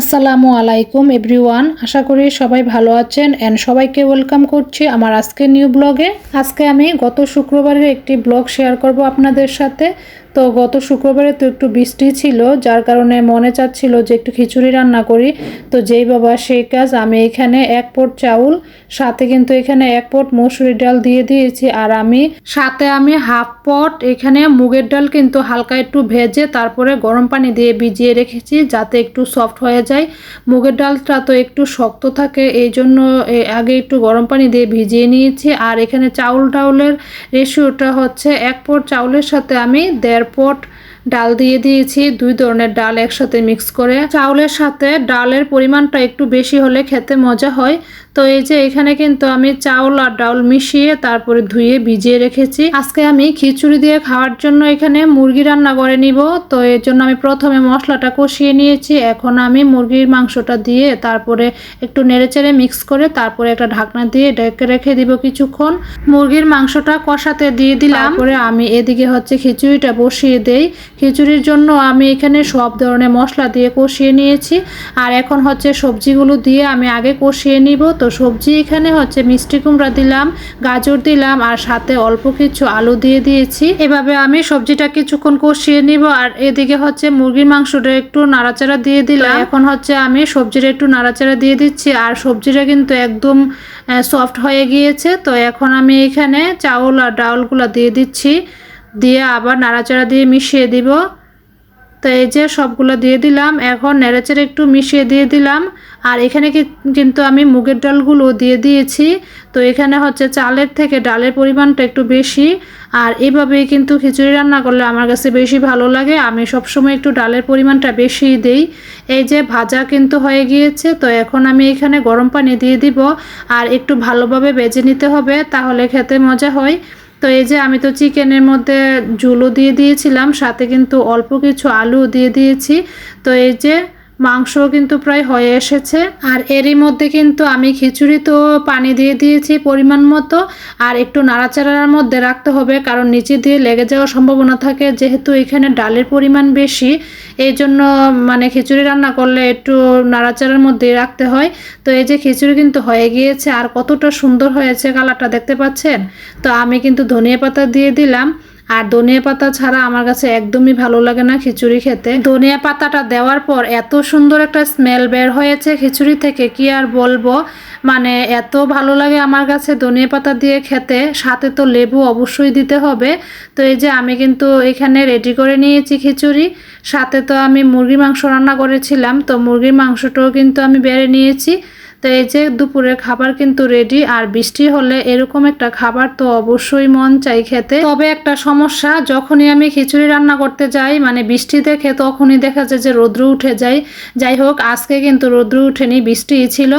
আসসালামু আলাইকুম, এভরিওয়ান। আশা করি সবাই ভালো আছেন অ্যান্ড সবাইকে ওয়েলকাম করছি আমার আজকে নিউ ব্লগে। আজকে আমি গত শুক্রবারের একটি ব্লগ শেয়ার করব আপনাদের সাথে। তো গত শুক্রবারে তো একটু বৃষ্টি ছিল, যার কারণে মনে চাচ্ছিল যে একটু খিচুড়ি রান্না করি। তো যেই বাবা সেই কাজ, আমি এখানে এক পট চাউল, সাথে কিন্তু এখানে এক পট মসুরি ডাল দিয়ে দিয়েছি, আর আমি সাথে আমি হাফ পট এখানে মুগের ডাল কিন্তু হালকা একটু ভেজে তারপরে গরম পানি দিয়ে ভিজিয়ে রেখেছি যাতে একটু সফট হয়ে যায়। মুগের ডালটা তো একটু শক্ত থাকে, এই জন্য আগে একটু গরম পানি দিয়ে ভিজিয়ে নিয়েছি, আর এখানে চাউল টাউলের রেশিওটা হচ্ছে এক পট চাউলের সাথে আমি দেড় পট ডাল দিয়ে দিয়েছি। দুই ধরনের ডাল একসাথে মিক্স করে। চাউলের সাথে ডালের পরিমাণটা একটু বেশি হলে খেতে মজা হয়। তো এই যে এখানে কিন্তু আমি চাউল আর ডাউল মিশিয়ে তারপরে ধুয়ে ভিজিয়ে রেখেছি। আজকে আমি খিচুড়ি দিয়ে খাওয়ার জন্য এখানে মুরগি রান্না করে নিব। তো এর জন্য আমি প্রথমে মশলাটা কষিয়ে নিয়েছি। এখন আমি মুরগির মাংসটা দিয়ে তারপরে একটু নেড়েচেড়ে মিক্স করে তারপরে একটা ঢাকনা দিয়ে ডেকে রেখে দিব কিছুক্ষণ। মুরগির মাংসটা কষাতে দিয়ে দিলাম। তারপরে আমি এদিকে হচ্ছে খিচুড়িটা বসিয়ে দেই। খিচুড়ির জন্য আমি এখানে সব ধরনের মশলা দিয়ে কষিয়ে নিয়েছি। আর এখন হচ্ছে সবজিগুলো দিয়ে আমি আগে কষিয়ে নিব। তো সবজি এখানে হচ্ছে মিষ্টি কুমড়া দিলাম গাজর দিলাম আর সাথে অল্প কিছু আলু দিয়ে দিয়েছি। এভাবে আমি সবজিটা কিছুক্ষণ কষিয়ে নিব আর এদিকে হচ্ছে মুরগির মাংসটা একটু নাড়াচাড়া দিয়ে দিলাম। এখন হচ্ছে আমি সবজিটা একটু নাড়াচাড়া দিয়ে দিচ্ছি আর সবজিটা কিন্তু একদম সফট হয়ে গিয়েছে। তো এখন আমি এখানে চাউল আর ডাউলগুলো দিয়ে দিচ্ছি। দিয়ে আবার নাড়াচাড়া দিয়ে মিশিয়ে দিব। তো এই যে সবগুলো দিয়ে দিলাম, এখন নেড়েচেড়ে একটু মিশিয়ে দিয়ে দিলাম। আর এখানে কিন্তু আমি মুগের ডালগুলো দিয়ে দিয়েছি। তো এখানে হচ্ছে চালের থেকে ডালের পরিমাণটা একটু বেশি। আর এইভাবেই কিন্তু খিচুড়ি রান্না করলে আমার কাছে বেশি ভালো লাগে। আমি সবসময় একটু ডালের পরিমাণটা বেশি দেই। এই যে ভাজা কিন্তু হয়ে গিয়েছে, তো এখন আমি এখানে গরম পানি দিয়ে দিব। আর একটু ভালোভাবে বেজে নিতে হবে, তাহলে খেতে মজা হয়। তো এই যে আমি তো চিকেনের মধ্যে ঝুলো দিয়ে দিয়েছিলাম, সাথে কিন্তু অল্প কিছু আলু দিয়ে দিয়েছি। তো এই যে মাংস কিন্তু প্রায় হয়ে এসেছে। আর এরই মধ্যে কিন্তু আমি খিচুড়ি তো পানি দিয়ে দিয়েছি পরিমাণ মতো। আর একটু নাড়াচাড়ার মধ্যে রাখতে হবে, কারণ নিচে দিয়ে লেগে যাওয়ার সম্ভাবনা থাকে, যেহেতু এখানে ডালের পরিমাণ বেশি। এই জন্য মানে খিচুড়ি রান্না করলে একটু নাড়াচাড়ার মধ্যেই রাখতে হয়। তো এই যে খিচুড়ি কিন্তু হয়ে গিয়েছে, আর কতটা সুন্দর হয়েছে কালারটা দেখতে পাচ্ছেন? তো আমি কিন্তু ধনিয়া পাতা দিয়ে দিলাম। আর ধনিয়া পাতা ছাড়া আমার কাছে একদমই ভালো লাগে না খিচুড়ি খেতে। ধনিয়া পাতাটা দেওয়ার পর এত সুন্দর একটা স্মেল বের হয়েছে খিচুড়ি থেকে, কি আর বলব? মানে এত ভালো লাগে আমার কাছে ধনিয়া পাতা দিয়ে খেতে। সাথে তো লেবু অবশ্যই দিতে হবে। তো এই যে আমি কিন্তু এখানে রেডি করে নিয়েছি খিচুড়ি। সাথে তো আমি মুরগির মাংস রান্না করেছিলাম। তো মুরগির মাংসটাও কিন্তু আমি বেড়ে নিয়েছি। তো এই যে দুপুরের খাবার কিন্তু রেডি আর বৃষ্টি হলে এরকম একটা খাবার তো অবশ্যই মন চাই খেতে। তবে একটা সমস্যা, যখনই আমি খিচুড়ি রান্না করতে যাই মানে বৃষ্টি দেখে তখনই দেখা যায় যে রৌদ্র উঠে যায়। যাই হোক, আজকে কিন্তু রৌদ্র উঠেনি, বৃষ্টিই ছিল।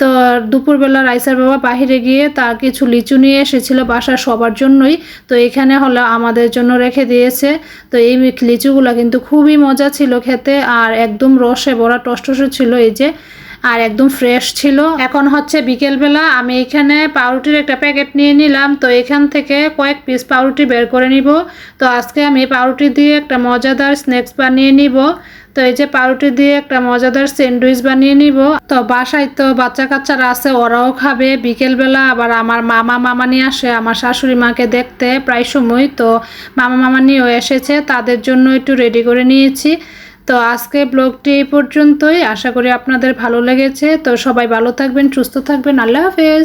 তো দুপুরবেলা রাইসার বাবা বাহিরে গিয়ে তার কিছু লিচু নিয়ে এসেছিল বাসার সবার জন্যই। তো এখানে হলো আমাদের জন্য রেখে দিয়েছে। তো এই লিচুগুলো কিন্তু খুবই মজা ছিল খেতে, আর একদম রসে ভরা টসটসে ছিল এই যে। আর একদম ফ্রেশ ছিল। এখন হচ্ছে বিকেলবেলা আমি এখানে পাউরুটির একটা প্যাকেট নিয়ে নিলাম। তো এখান থেকে কয়েক পিস পাউরুটি বের করে নিব। তো আজকে আমি পাউরুটি দিয়ে একটা মজাদার স্ন্যাক্স বানিয়ে নিব। তো এই যে পাউরুটি দিয়ে একটা মজাদার স্যান্ডউইচ বানিয়ে নিব। তো বাসায় তো বাচ্চা কাচ্চারা আছে, ওরাও খাবে। বিকেলবেলা আবার আমার মামা মামানি আসে, আমার শাশুড়ি মাকে দেখতে। প্রায় সময় তো মামা মামানিও এসেছে, তাদের জন্য একটু রেডি করে নিয়েছি। তো আজকে ব্লগটি এই পর্যন্তই। আশা করি আপনাদের ভালো লেগেছে। তো সবাই ভালো থাকবেন, সুস্থ থাকবেন। আল্লাহ হাফেজ।